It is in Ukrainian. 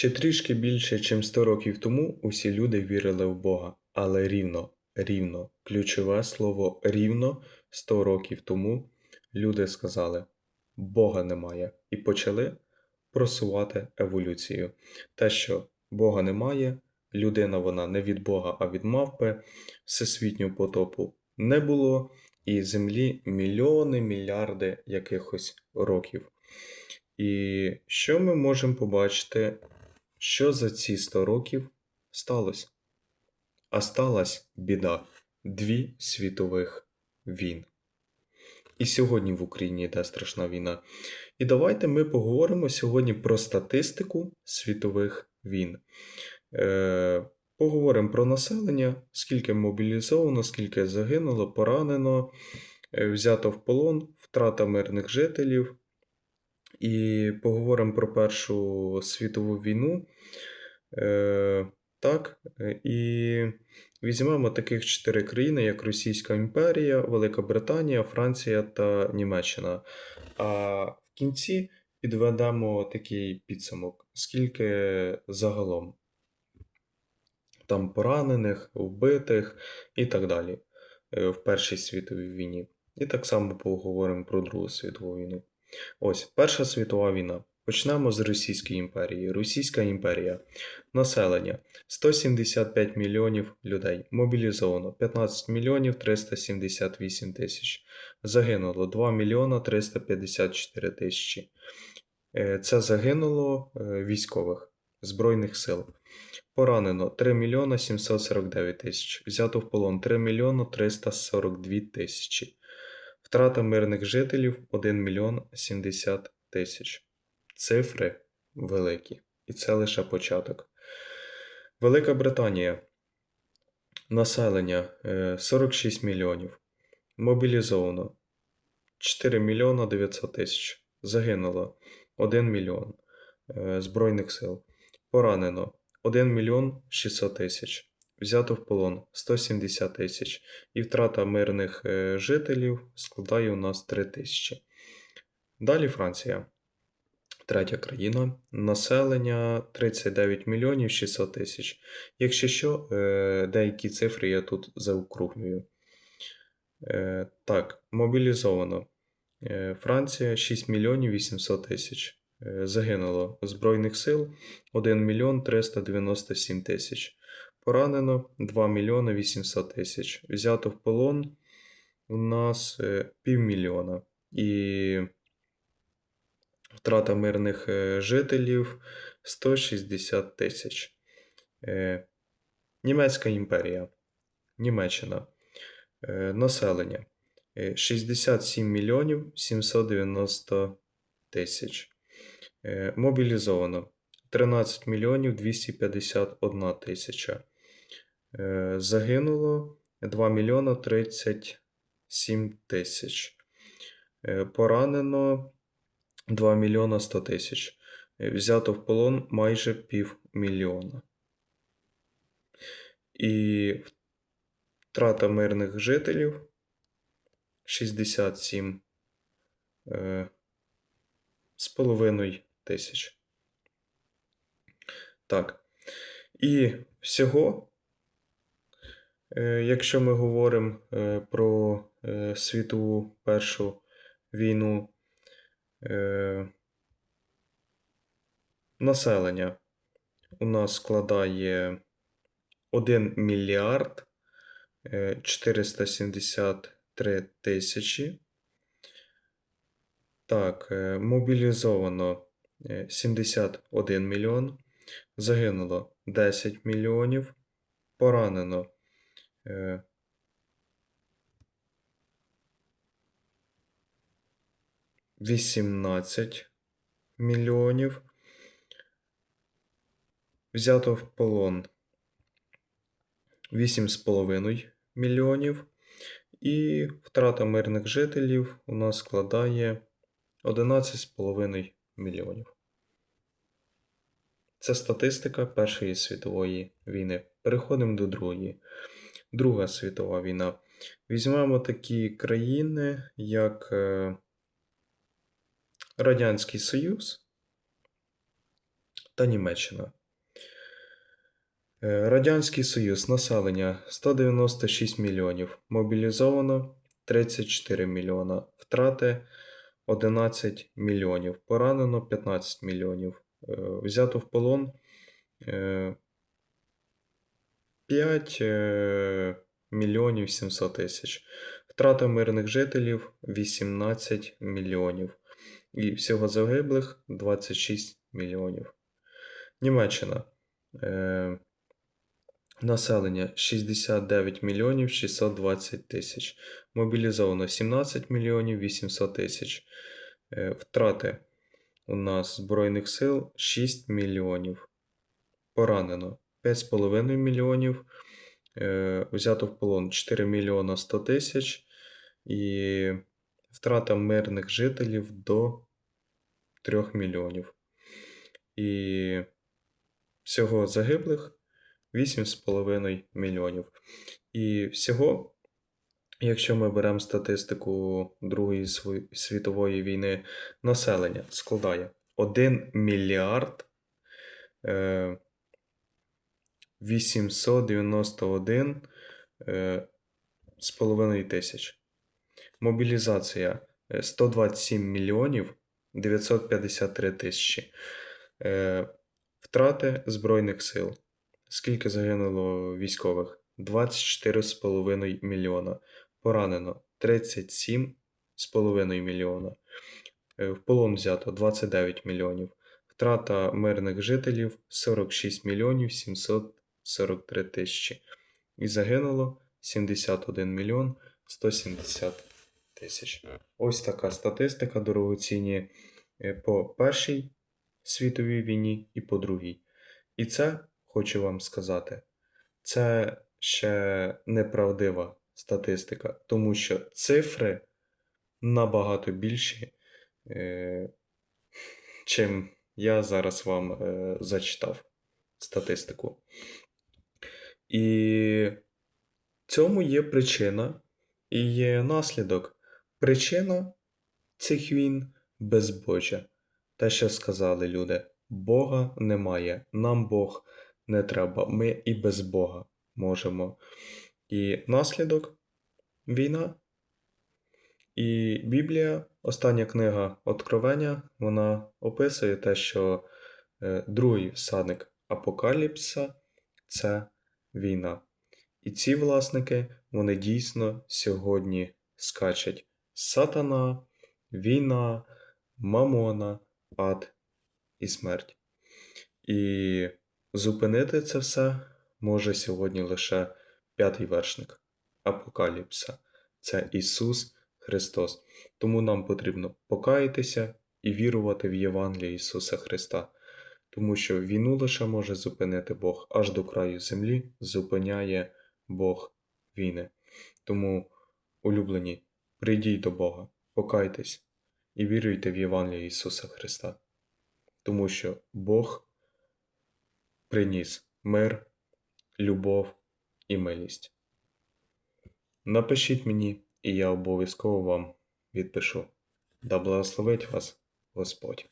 Ще трішки більше, ніж 100 років тому усі люди вірили в Бога, але рівно, рівно, ключове слово рівно 100 років тому люди сказали Бога немає і почали просувати еволюцію. Те, що Бога немає, людина вона не від Бога, а від мавпи, всесвітнього потопу не було, і землі мільйони, мільярди якихось років. І що ми можемо побачити, що за ці 100 років сталося? А сталася біда дві світових війн. І сьогодні в Україні йде страшна війна. І давайте ми поговоримо сьогодні про статистику світових війн. Е, поговоримо про населення, скільки мобілізовано, скільки загинуло, поранено, е, взято в полон, втрата мирних жителів. І поговоримо про Першу світову війну. Е, так, і візьмемо таких чотири країни, як Російська імперія, Велика Британія, Франція та Німеччина. А в кінці підведемо такий підсумок, скільки загалом там поранених, вбитих і так далі е, в Першій світовій війні. І так само поговоримо про Другу світову війну. Ось, Перша світова війна. Почнемо з Російської імперії. Російська імперія. Населення 175 мільйонів людей. Мобілізовано 15 мільйонів 378 тисяч. Загинуло 2 мільйона 354 тисячі. Е, Це загинуло е, військових Збройних сил. Поранено 3 мільйона 749 тисяч. Взято в полон 3 мільйона 342 тисячі. Втрата мирних жителів 1 мільйон 70 тисяч. Цифри великі. І це лише початок. Велика Британія. Населення е, 46 мільйонів. Мобілізовано 4 мільйона 900 тисяч. Загинуло 1 мільйон е, Збройних сил. Поранено 1 мільйон 600 тисяч. Взято в полон 170 тисяч. І втрата мирних е, жителів складає у нас 3 тисячі. Далі Франція. Третя країна. Населення 39 мільйонів 600 тисяч. Якщо що, е, деякі цифри я тут заокруглюю. Е, Так, мобілізовано. Франція 6 мільйонів 800 тисяч. Загинуло Збройних сил 1 мільйон 397 тисяч. Поранено 2 мільйони 800 тисяч. Взято в полон у нас е, півмільйона. І втрата мирних е, жителів 160 тисяч. Е, Німецька імперія. Німеччина. Населення е, 67 мільйонів 790 тисяч. Мобілізовано 13 мільйонів 251 тисяча. Е, Загинуло 2 мільйона 37 тисяч. Е, Поранено 2 мільйона 100 тисяч. Е, Взято в полон майже півмільйона. І втрата мирних жителів 67 е, з половиною тисяч. Так. І всього, якщо ми говоримо е, про е, світову Першу війну, е, населення у нас складає 1 мільярд е, 473 тисячі. Так, е, мобілізовано е, 71 мільйон. Загинуло 10 мільйонів. Поранено е, Вісімнадцять мільйонів. Взято в полон 8,5 мільйонів. І втрата мирних жителів у нас складає 11,5 мільйонів. Це статистика Першої світової війни. Переходимо до другої. Друга світова війна. Візьмемо такі країни, як е, Радянський Союз, та Німеччина. Е, Радянський Союз, населення 196 мільйонів, мобілізовано 34 мільйона, втрати 11 мільйонів, поранено 15 мільйонів, е, взято в полон 5 е, мільйонів 700 тисяч, втрата мирних жителів 18 мільйонів і всього загиблих 26 мільйонів. Німеччина. Е, Населення 69 мільйонів 620 тисяч. Мобілізовано 17 мільйонів 800 тисяч. Е, Втрати у нас Збройних сил 6 мільйонів. Поранено 5,5 мільйонів. Е, Взято в полон 4 мільйона 100 тисяч. І втрата мирних жителів до 3 мільйонів. І всього загиблих 8,5 мільйонів. І всього, якщо ми беремо статистику Другої світової війни, населення складає 1 мільярд е, 891 е, з половиною тисяч. Мобілізація е, 127 мільйонів 953 тисячі. Е, Втрати Збройних сил. Скільки загинуло військових? 24,5 мільйона. Поранено 37,5 мільйона. Е, В полон взято 29 мільйонів. Втрата мирних жителів 46 мільйонів 743 тисячі. І загинуло 71 мільйон 170 тисяч. Ось така статистика дорогоцінні е, по першій світовій війні і по другій. І це, хочу вам сказати, це ще неправдива статистика, тому що цифри набагато більші, е, чим я зараз вам е, зачитав статистику. І цьому є причина і є наслідок. Причина цих війн безбожжя. Те, що сказали люди, Бога немає, нам Бог не треба, ми і без Бога можемо. І наслідок війна. І Біблія, остання книга Откровення, вона описує те, що е, другий всадник Апокаліпса це війна. І ці власники, вони дійсно сьогодні скачуть сатана, війна, мамона, ад і смерть. І зупинити це все може сьогодні лише п'ятий вершник Апокаліпса. Це Ісус Христос. Тому нам потрібно покаятися і вірувати в Євангеліє Ісуса Христа. Тому що війну лише може зупинити Бог аж до краю землі, зупиняє Бог війни. Тому, улюблені, прийдіть до Бога, покайтесь і віруйте в Євангеліє Ісуса Христа. Тому що Бог приніс мир, любов і милість. Напишіть мені, і я обов'язково вам відпишу. Да благословить вас Господь.